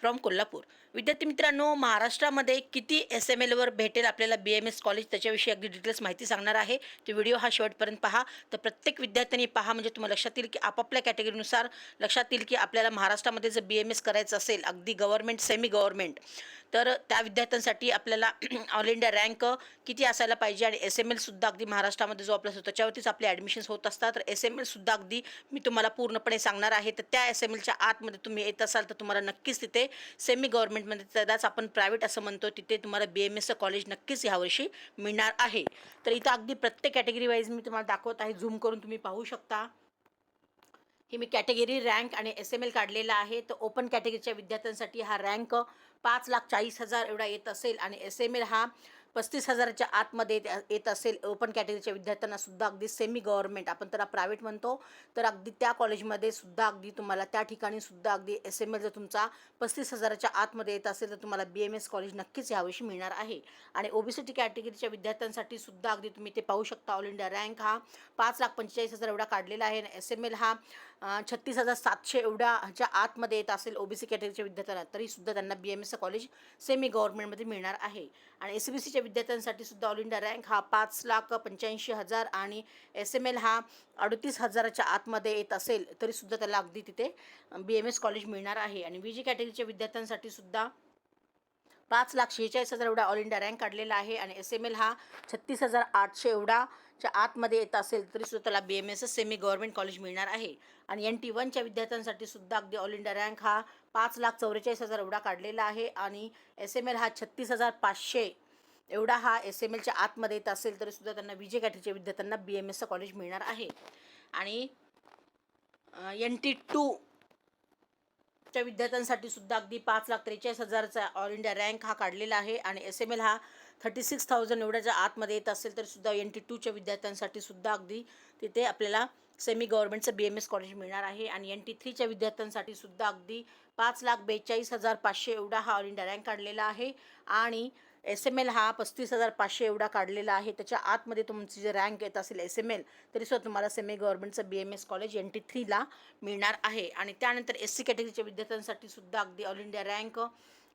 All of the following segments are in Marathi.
फ्रॉम कोल्हापूर. विद्यार्थी मित्रांनो महाराष्ट्रामध्ये किती एस एम एलवर भेटेल आपल्याला बी एम एस कॉलेज त्याच्याविषयी अगदी डिटेल्स माहिती सांगणार आहे. तो व्हिडिओ हा शेवटपर्यंत पहा. तर प्रत्येक विद्यार्थ्यांनी पहा म्हणजे तुम्हाला लक्षात येईल की आपापल्या कॅटेगरीनुसार लक्षात येईल की आपल्याला महाराष्ट्रामध्ये जर बी एम एस करायचं असेल अगदी गव्हर्मेंट सेमी गव्हर्मेंट तर त्या विद्यार्थ्यांसाठी आपल्याला ऑल इंडिया रँक किती असायला पाहिजे आणि एस एम एलसुद्धा अगदी महाराष्ट्रामध्ये जो आपला असतो त्याच्यावरतीच आपले ॲडमिशन्स होत असतात. तर एस एम एलसुद्धा अगदी मी तुम्हाला पूर्णपणे सांगणार आहे. तर त्या एस एम एलच्या आतमध्ये तुम्ही येत असाल तर तुम्हाला नक्कीच तिथे सेमी गव्हर्नमेंटमध्ये त्यालाच आपण प्रायव्हेट असं म्हणतो तिथे तुम्हाला बी एम एसचं कॉलेज नक्कीच ह्यावर्षी मिळणार आहे. तर इथं अगदी प्रत्येक कॅटेगरी वाईज मी तुम्हाला दाखवत आहे. झूम करून तुम्ही पाहू शकता. ही मी कॅटेगरी रँक आणि एस एम एल काढलेला आहे. तर ओपन कॅटेगरीच्या विद्यार्थ्यांसाठी हा रँक पाच लाख चाळीस हजार एवढा येत असेल. आणि एस एम एल हा पस्तीस हजाराच्या आतमध्ये येत- येत असेल ओपन कॅटेगरीच्या विद्यार्थ्यांना सुद्धा अगदी सेमी गव्हर्नमेंट आपण त्याला प्रायव्हेट म्हणतो. तर अगदी त्या कॉलेजमध्ये सुद्धा अगदी तुम्हाला त्या ठिकाणी सुद्धा अगदी एस एम एल जर तुमचा पस्तीस हजाराच्या आतमध्ये येत असेल तर तुम्हाला बी एम एस कॉलेज नक्कीच यावर्षी मिळणार आहे. आणि ओबीसीटी कॅटेगरीच्या विद्यार्थ्यांसाठी सुद्धा अगदी तुम्ही ते पाहू शकता. ऑल इंडिया रँक हा पाच लाख पंचेचाळीस हजार एवढा काढलेला आहे. आणि एस एम एल हा छत्तीस हजार सातशे एवढ्या ह्याच्या आतमध्ये येत असेल ओबीसी कॅटेगरीच्या विद्यार्थ्यांना तरीसुद्धा त्यांना बी एम एसचं कॉलेज सेमी गव्हर्नमेंटमध्ये मिळणार आहे. आणि एस बी सीच्या विद्यार्थ्यांसाठी सुद्धा ऑल इंडिया रँक हा पाच लाख पंच्याऐंशी हजार आणि एस एम एल हा अडतीस हजाराच्या आतमध्ये येत असेल तरीसुद्धा त्याला अगदी तिथे बी एम एस कॉलेज मिळणार आहे. आणि व्ही जी कॅटेगरीच्या विद्यार्थ्यांसाठी सुद्धा पाच लाख शेहेचाळीस हजार एवढा ऑल इंडिया रँक काढलेला आहे आणि एस एम एल हा छत्तीस हजार आठशे एवढाच्या आतमध्ये येत असेल तरीसुद्धा त्याला B M S S semi government college मिळणार आहे. आणि एन टी वनच्या विद्यार्थ्यांसाठी सुद्धा अगदी ऑल इंडिया रँक हा पाच लाख चौवेचाळीस हजार एवढा काढलेला आहे आणि एस एम एल हा छत्तीस हजार पाचशे एवढा हा एस एम एलच्या आतमध्ये येत असेल तरीसुद्धा त्यांना विजय कॅटेगरीच्या विद्यार्थ्यांना बी एम एसचं कॉलेज मिळणार आहे. आणि एन टी टू च्या विद्यार्थ्यांसाठी सुद्धा अगदी पाच लाख त्रेचाळीस हजारचा ऑल इंडिया रँक हा काढलेला आहे. आणि एस एम एल हा थर्टी सिक्स थाउजंड एवढ्याच्या आतमध्ये येत असेल तर सुद्धा एन टी टूच्या विद्यार्थ्यांसाठी सुद्धा अगदी तिथे आपल्याला सेमी गव्हर्नमेंटचं बी एम एस कॉलेज मिळणार आहे. आणि एन टी थ्रीच्या विद्यार्थ्यांसाठी सुद्धा अगदी पाच लाख बेचाळीस हजार पाचशे एवढा हा ऑल इंडिया रँक काढलेला आहे. आणि एस एम एल हा पस्तीस हजार पाचशे एवढा काढलेला आहे. त्याच्या आतमध्ये तुमची जे रँक येत असेल एस एम एल तरीसुद्धा तुम्हाला semi गव्हर्नमेंटचं B M S college N T थ्रीला मिळणार आहे. आणि त्यानंतर एस सी कॅटेगरीच्या विद्यार्थ्यांसाठी सुद्धा अगदी ऑल इंडिया रँक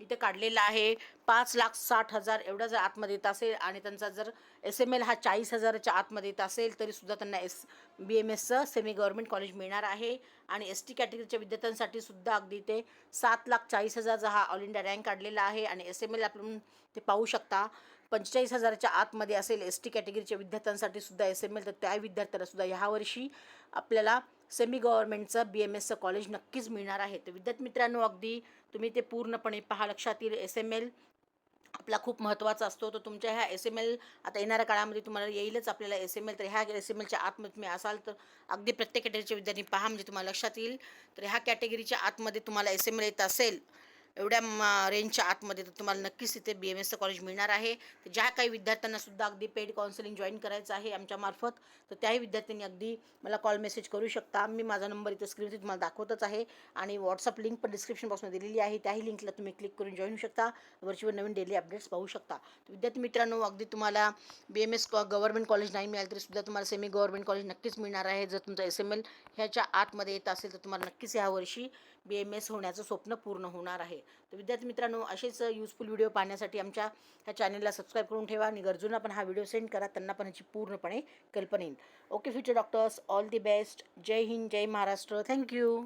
इथे काढलेला आहे. पाच लाख साठ हजार एवढा जर आतमध्ये येत असेल आणि त्यांचा जर एस एम एल हा चाळीस हजाराच्या आतमध्ये येत असेल तरीसुद्धा त्यांना एस बी एम एसचं सेमी गव्हर्नमेंट कॉलेज मिळणार आहे. आणि एस टी कॅटेगरीच्या विद्यार्थ्यांसाठी सुद्धा अगदी ते सात लाख चाळीस हजारचा हा ऑल इंडिया रँक काढलेला आहे. आणि एस एम एल आपण ते पाहू शकता. पंचेचाळीस हजाराच्या आतमध्ये असेल एस टी कॅटेगरीच्या विद्यार्थ्यांसाठी सुद्धा एस एम एल तर त्या विद्यार्थ्याला सुद्धा ह्यावर्षी आपल्याला सेमी गव्हर्नमेंटचं बी एम एसचं कॉलेज नक्कीच मिळणार आहे. तर विद्यार्थी मित्रांनो अगदी तुम्ही ते पूर्णपणे पहा लक्षात येईल. एस एम एल आपला खूप महत्त्वाचा असतो. तर तुमच्या ह्या एस एम एल आता येणाऱ्या काळामध्ये तुम्हाला येईलच आपल्याला एस एम एल तर ह्या एस एम एलच्या आतमध्ये तुम्ही असाल तर अगदी प्रत्येक कॅटेगरीचे विद्यार्थी पहा म्हणजे तुम्हाला लक्षात येईल. तर ह्या कॅटेगरीच्या आतमध्ये तुम्हाला एस एम एल येत असेल. एवढ्या म रेंजच्या आतमध्ये तर तुम्हाला नक्कीच तिथे बी एम एसचं कॉलेज मिळणार आहे. तर ज्या काही विद्यार्थ्यांना सुद्धा अगदी पेड काउन्सिलिंग जॉईन करायचं आहे आमच्यामार्फत तर त्याही विद्यार्थ्यांनी अगदी मला कॉल मेसेज करू शकता. मी माझा नंबर इथं स्क्रीनवरती तुम्हाला दाखवतच आहे. आणि व्हॉट्सअप लिंक पण डिस्क्रिप्शन बॉक्समध्ये दिलेली आहे. त्याही लिंकला तुम्ही क्लिक करून जॉईन होऊ शकता. वरचीवर नवीन डेली अपडेट्स पाहू शकता. तर विद्यार्थी मित्रांनो अगदी तुम्हाला B M S government college नाही मिळालं तरी सुद्धा तुम्हाला सेमी गव्हर्नमेंट कॉलेज नक्कीच मिळणार आहे. जर तुमचा एस एम एल ह्याच्या आतमध्ये येत असेल तर तुम्हाला नक्कीच ह्या वर्षी बी एम एस होण्याचं स्वप्न पूर्ण होणार आहे. तर विद्यार्थी मित्रांनो असेच युजफुल व्हिडिओ पाहण्यासाठी आमच्या ह्या चॅनलला सबस्क्राईब करून ठेवा आणि गरजूंना पण हा व्हिडिओ सेंड करा. त्यांना पण ह्याची पूर्णपणे कल्पना येईल. Okay future doctors all the best जय हिंद जय महाराष्ट्र. Thank you